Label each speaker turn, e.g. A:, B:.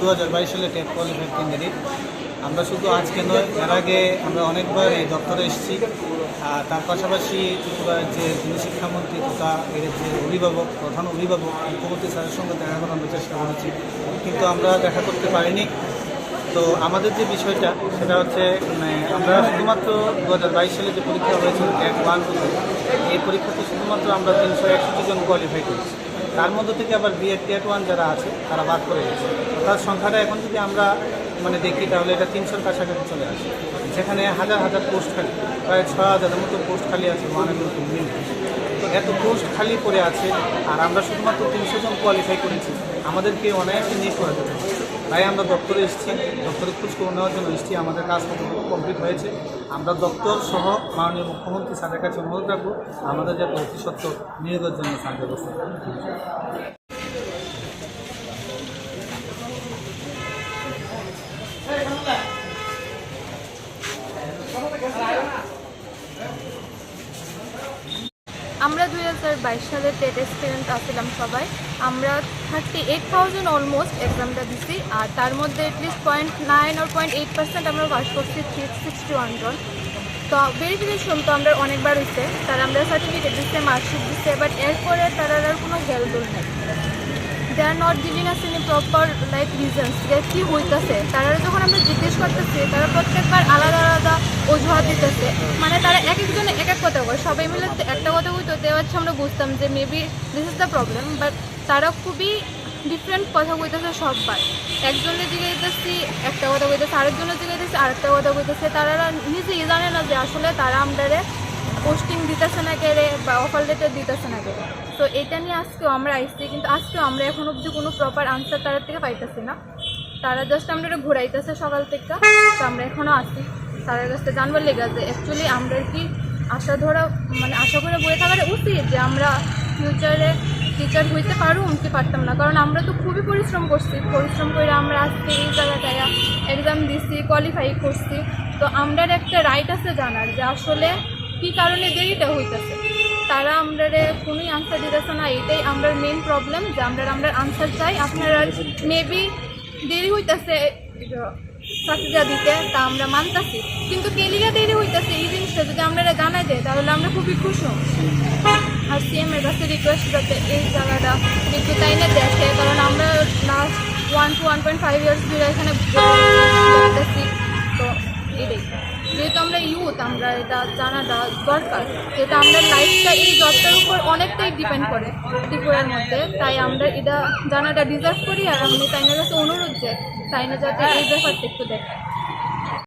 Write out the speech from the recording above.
A: দু হাজার বাইশ সালে টেট কোয়ালিফাইড ক্যান্ডিডেট আমরা শুধু আজকে নয়, এর আগে আমরা অনেকবার এই দপ্তরে এসেছি। তার পাশাপাশি ত্রিপুরার যে যিনি শিক্ষামন্ত্রী তথা এর যে অভিভাবক, প্রধান অভিভাবক, মুখ্যমন্ত্রী স্যারের সঙ্গে দেখা করার আমরা চেষ্টা করেছি, কিন্তু আমরা দেখা করতে পারিনি। তো আমাদের যে বিষয়টা, সেটা হচ্ছে মানে আমরা শুধুমাত্র দু হাজার বাইশ সালে যে পরীক্ষা হয়েছিল ট্যাগ ওয়ান, এই পরীক্ষাতে শুধুমাত্র আমরা তিনশো একষট্টি জন কোয়ালিফাই করেছি তার মধ্যে থেকে আবার বিএড টিয়ার ওয়ান যারা আছে, তারা বাদ করে গেছে। তার সংখ্যাটা এখন যদি আমরা মানে দেখি, তাহলে এটা তিনশোর কাছাকাছি চলে আসে। সেখানে হাজার হাজার পোস্ট খালি, প্রায় ছ হাজারের মতো পোস্ট খালি আছে ওয়ানের তো এত পোস্ট খালি পড়ে আছে, আর আমরা শুধুমাত্র তিনশো জন কোয়ালিফাই করেছি। আমাদেরকে অনায়াসে নিয়ে করা যাবে তাই আমরা দপ্তরে এসেছি। দপ্তরে খোঁজ করে নেওয়ার জন্য এসেছি। আমাদের কাজ কতটুকু কমপ্লিট হয়েছে। আমরা দপ্তর সহ মাননীয় মুখ্যমন্ত্রী স্যারের কাছে অনুরোধ রাখব, আমাদের যাতে অতি সত্ত্ব নিয়োগের জন্য স্যার ব্যবস্থা।
B: আমরা দুই হাজার বাইশ সালে টেট স্টুডেন্ট আসছিলাম সবাই। আমরা থার্টি এইট থাউজেন্ড অলমোস্ট এক্সামটা দিছি, আর তার মধ্যে এটলিস্ট পয়েন্ট নাইন আর পয়েন্ট এইট পার্সেন্ট আমরা পাস করছি থ্রি সিক্সটি ওয়ান জন। তো ভেরিফিকেশন তো আমরা অনেকবার হয়েছে তারা আমরা সার্টিফিকেট দিচ্ছে মার্কশিট দিচ্ছে বাট এরপরে তারা আর কোনো হেল্পফুল নেই। They are not giving us any proper like reasons যে কী হইতেছে। তারা যখন আমরা জিজ্ঞেস করতেছি, তারা প্রত্যেকবার আলাদা আলাদা অজুহাত দিতেছে। মানে তারা এক একজনে এক এক কথা বলে। সবাই মিলে একটা কথা বলতো, তো হচ্ছে আমরা বুঝতাম যে maybe this is the problem but তারা খুবই ডিফারেন্ট কথা কইতেছে সববার। একজনের জিজ্ঞাসি একটা কথা কইতেছে আরেকজনের জিজ্ঞাসি আরেকটা কথা কইতেছে তারা নিজেই জানে না যে আসলে তারা আমাদের পোস্টিং দিতেছে না কেড়ে বা অফার লেটার দিতেছে না কেড়ে তো এটা নিয়ে আজকেও আমরা আইসি, কিন্তু আজকেও আমরা এখন অবধি কোনো প্রপার আনসার তাদের থেকে পাইতেছি না। তারা জাস্ট আমরা ঘুরাইতেছে সকাল থেকে, তো আমরা এখনও আসি তাদের কাছে জানবার লেগে আছে অ্যাকচুয়ালি আমরা কি আশা ধরা মানে আশা করে বয়ে থাকার উচিত যে আমরা ফিউচারে টিচার হইতে পারুম কি পারতাম না? কারণ আমরা তো খুবই পরিশ্রম করছি। পরিশ্রম করে আমরা আজকে এই জায়গাটায় এক্সাম দিছি কোয়ালিফাই করছি। তো আমরার একটা রাইট আছে জানার যে আসলে কি কারণে দেরিটা হইতেছে? তারা আমরা কোনোই আনসার দিতেছে না। এটাই আমরা মেন প্রবলেম যে আমরা আমরা আনসার চাই। আপনারা মেবি দেরি হইতেছে চাকরিটা দিতে, তা আমরা মানতাছি। কিন্তু কেলিগা দেরি হইতেছে, এই জিনিসটা যদি আমরা জানাই দেয়, তাহলে আমরা খুবই খুশি। আর সিএম এর কাছে রিকোয়েস্ট যাতে এই জায়গাটা একটু তাইনে দেখে, কারণ আমরা last one two one point five years ধরে এখানে দেখতেছি। তো এটাই। যেহেতু আমরা ইউথ আমরা এটা জানাটা দরকার। যেহেতু আমরা লাইফটা এই জবটার উপর অনেকটাই ডিপেন্ড করে ত্রিপুরার মধ্যে। তাই আমরা এটা জানাটা ডিজার্ভ করি, আর আমি তাইনের কাছে অনুরোধ যে তাইনা যাতে এই ব্যাপারটা একটু দেখে